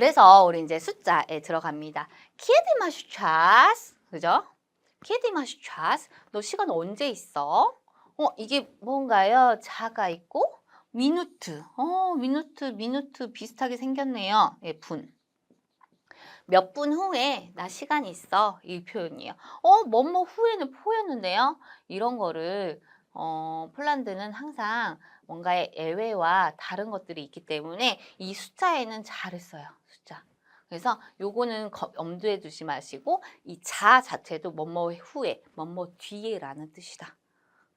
그래서 우리 이제 숫자에 들어갑니다. 키에디마 슈 차스. 그죠? 키에디마 슈 차스. 너 시간 언제 있어? 어, 이게 뭔가요? 자가 있고 미누트. 어, 미누트, 미누트 비슷하게 생겼네요. 예, 분. 몇 분 후에 나 시간 있어. 이 표현이에요. 어, 뭐뭐 후에는 포였는데요. 이런 거를 어, 폴란드는 항상 뭔가의 예외와 다른 것들이 있기 때문에 이 숫자에는 써요. 숫자. 그래서 요거는 거- 염두에 두지 마시고 이 자 자체도 뭐뭐 후에, 뭐뭐 뒤에라는 뜻이다.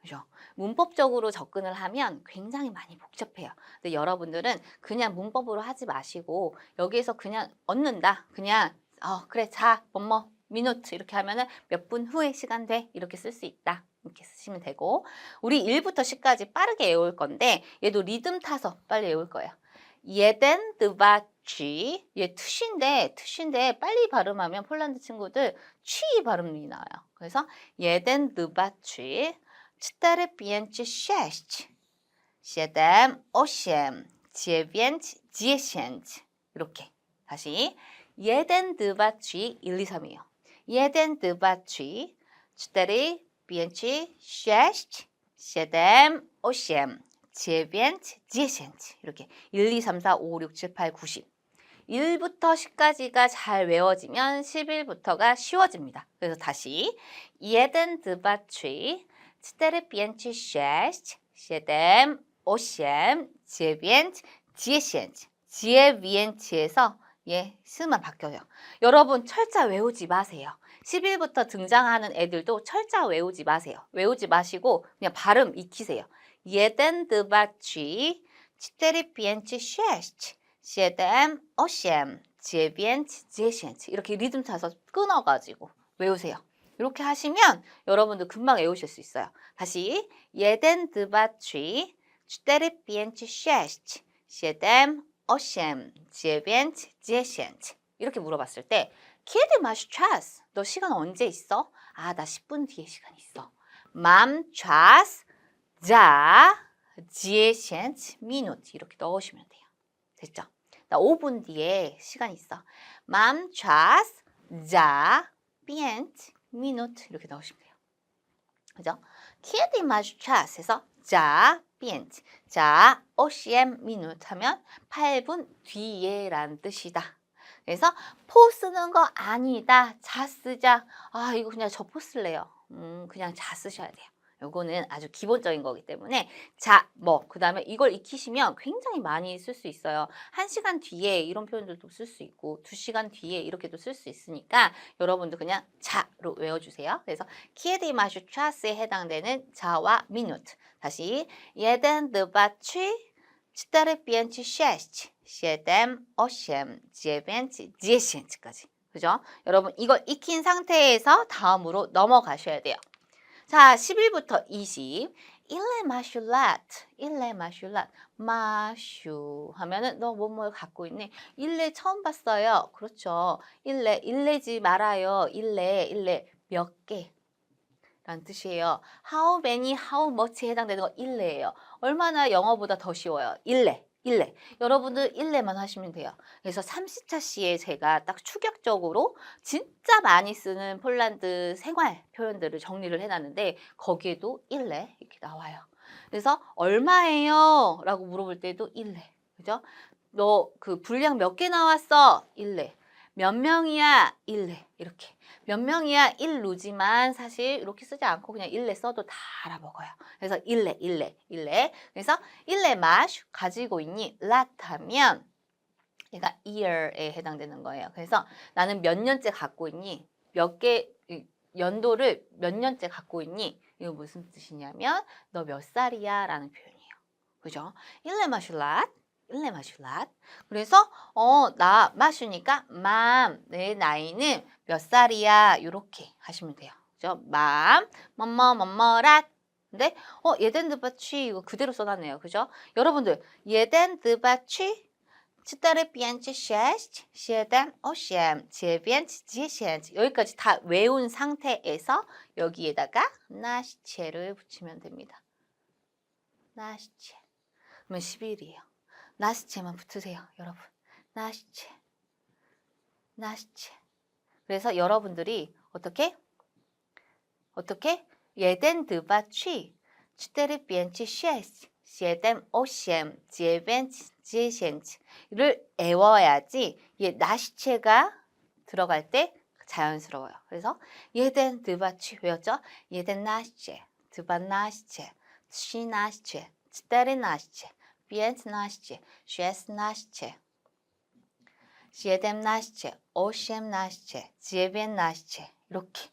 그죠? 문법적으로 접근을 하면 굉장히 많이 복잡해요. 근데 여러분들은 그냥 문법으로 하지 마시고 여기에서 그냥 얻는다. 그냥 어 그래 자 뭐뭐 미노트 이렇게 하면은 몇 분 후에 시간 돼 이렇게 쓸 수 있다. 이렇게 쓰시면 되고 우리 1부터 10까지 빠르게 외울 건데 얘도 리듬 타서 빨리 외울 거예요. 예덴 드바취 얘 투시인데 투시인데 빨리 발음하면 폴란드 친구들 취 발음이 나와요. 그래서 예덴 드바취 cztery, pięć, sześć, siedem, osiem, dziewięć, dziesięć. 이렇게 다시 dwa, trzy, 1, 2, 3이에요. jeden, dwa, trzy, cztery, pięć, sześć, siedem, osiem, dziewięć, dziesięć. 이렇게 1, 2, 3, 4, 5, 6, 7, 8, 9, 10. 1부터 10까지가 잘 외워지면 11부터가 쉬워집니다. 그래서 다시 jeden, dwa, trzy, cztery, pięć, sześć, siedem, osiem, dziewięć, dziesięć. dziewięć에서 예, 스만 바뀌어요. 여러분 철자 외우지 마세요. 10일부터 등장하는 애들도 철자 외우지 마세요. 외우지 마시고 그냥 발음 익히세요. dwa, trzy, cztery, pięć, sześć, siedem, osiem, dziewięć, dziesięć. 이렇게 리듬 타서 끊어가지고 외우세요. 이렇게 하시면 여러분도 금방 외우실 수 있어요. 다시 dwa, trzy, cztery, pięć, sześć, siedem, osiem, dziewięć, dziesięć. 이렇게 물어봤을 때 kiedy masz czas? 너 시간 언제 있어? 아, 나 10분 뒤에 시간 있어. Mam czas za 10 minut 이렇게 넣으시면 돼요. 됐죠? 나 5분 뒤에 시간 있어. Mam czas za 5 minut 이렇게 넣으시면 돼요. 그죠? Kiedy masz czas 해서 za 5, 자50 minut 하면 8분 뒤에라는 뜻이다. 그래서 포 쓰는 거 아니다. 자 쓰자. 아 이거 그냥 저 포 쓸래요. 음 그냥 자 쓰셔야 돼요. 요거는 아주 기본적인 거기 때문에 자, 뭐, 그 다음에 이걸 익히시면 굉장히 많이 쓸 수 있어요. 한시간 뒤에 이런 표현들도 쓸 수 있고 두시간 뒤에 이렇게도 쓸 수 있으니까 여러분도 그냥 자로 외워주세요. 그래서 키에디 마슈 차스에 해당되는 자와 미노트 다시 예덴 드바취 4, 5, 6, 7, 8, 9, 10까지. 그죠? 여러분 이거 익힌 상태에서 다음으로 넘어가셔야 돼요. 자, 11부터 20. 일레 마슐랏, 일레 마슐랏, 마슈 하면은 너 뭐뭐 갖고 있니? 일레 처음 봤어요. 그렇죠. 일레, 일레지 말아요. 일레, 일레 몇 개. 라는 뜻이에요. How many, how much에 해당되는 거 일레예요. 얼마나 영어보다 더 쉬워요. 일레, 일레. 여러분들 일레만 하시면 돼요. 그래서 3시차 시에 제가 딱 추격적으로 진짜 많이 쓰는 폴란드 생활 표현들을 정리를 해놨는데 거기에도 일레 이렇게 나와요. 그래서 얼마예요? 라고 물어볼 때도 일레. 그죠? 너 그 분량 몇 개 나왔어? 일레. 몇 명이야? 일레. 이렇게. 몇 명이야? 일루지만 사실 이렇게 쓰지 않고 그냥 일레 써도 다 알아먹어요. 그래서 일레, 일레, 일레. 그래서 일레 마슈 가지고 있니? 랏 하면 얘가 year에 해당되는 거예요. 그래서 나는 몇 년째 갖고 있니? 몇 개 연도를 몇 년째 갖고 있니? 이거 무슨 뜻이냐면 너 몇 살이야? 라는 표현이에요. 그죠? 일레 마슐랏 일레 마슐랏 그래서 어 나 마슈니까 맘 내 나이는 몇 살이야? 요렇게 하시면 돼요. 그죠? 맘 뭐뭐 뭐뭐랏 근데 어 예덴 드바취 이거 그대로 써놨네요. 그죠? 여러분들 예덴 드바취 cztery, pięć, sześć, siedem, osiem, dziewięć, dziesięć 여기까지 다 외운 상태에서 여기에다가 나시체를 붙이면 됩니다. 나시체 그러면 10일이에요. 나시체만 붙으세요, 여러분. 나시체 나시체. 그래서 여러분들이 어떻게 어떻게 예덴 드바 취 취테르 비엔치 쉐스 시에뎀 오시엠 지에벤치 지에셴치를 애워야지 이 나시체가 들어갈 때 자연스러워요. 그래서 예덴 드바 취 외웠죠? 예덴 나시체 드바 나시체 시 나시체 치테르 나시체 비엔치 나시체 쉐스 나시체 시에뎀 나시체, 오시엠 나시체, 지에벤 나시체 이렇게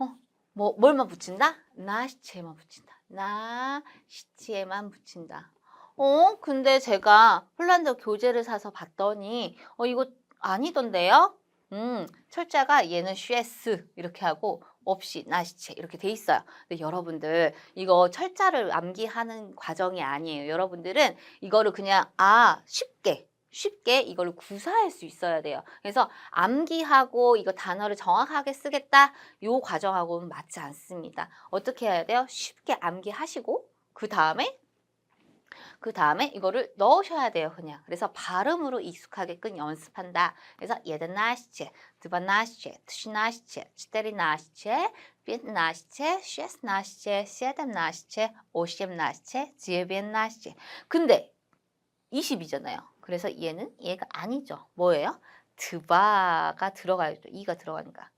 어, 뭐 뭘만 붙인다? 나시체만 붙인다. 나시체만 붙인다. 어, 근데 제가 폴란드 교재를 사서 봤더니 어 이거 아니던데요? 음, 철자가 얘는 쉐스 이렇게 하고 없이 나시체 이렇게 돼 있어요. 근데 여러분들 이거 철자를 암기하는 과정이 아니에요. 여러분들은 이거를 그냥 아 쉽게 쉽게 이걸 구사할 수 있어야 돼요. 그래서 암기하고 이거 단어를 정확하게 쓰겠다 요 과정하고는 맞지 않습니다. 어떻게 해야 돼요? 쉽게 암기하시고 그 다음에 그 다음에 이거를 넣으셔야 돼요, 그냥. 그래서 발음으로 익숙하게끔 연습한다. 그래서 예든 나시체, 드반 나시체, 트시 나시체, 치테리 나시체, 빈 나시체, 쉐스 나시체, 시에뎀 나시체, 오시엠 나시체, 지에빈 나시체. 근데 20이잖아요. 그래서 얘는 얘가 아니죠. 뭐예요? 드바가 들어가야죠. 이가 들어가니까.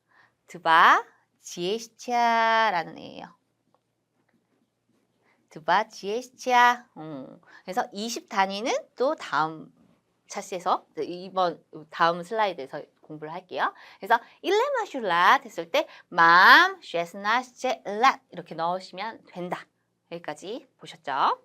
드바 지에시차라는 애예요. 드바 지에시차. 음. 그래서 20 단위는 또 다음 차시에서 이번 다음 슬라이드에서 공부를 할게요. 그래서 일레마슐라 됐을 때 맘, 쉐스나시체, 랏 이렇게 넣으시면 된다. 여기까지 보셨죠?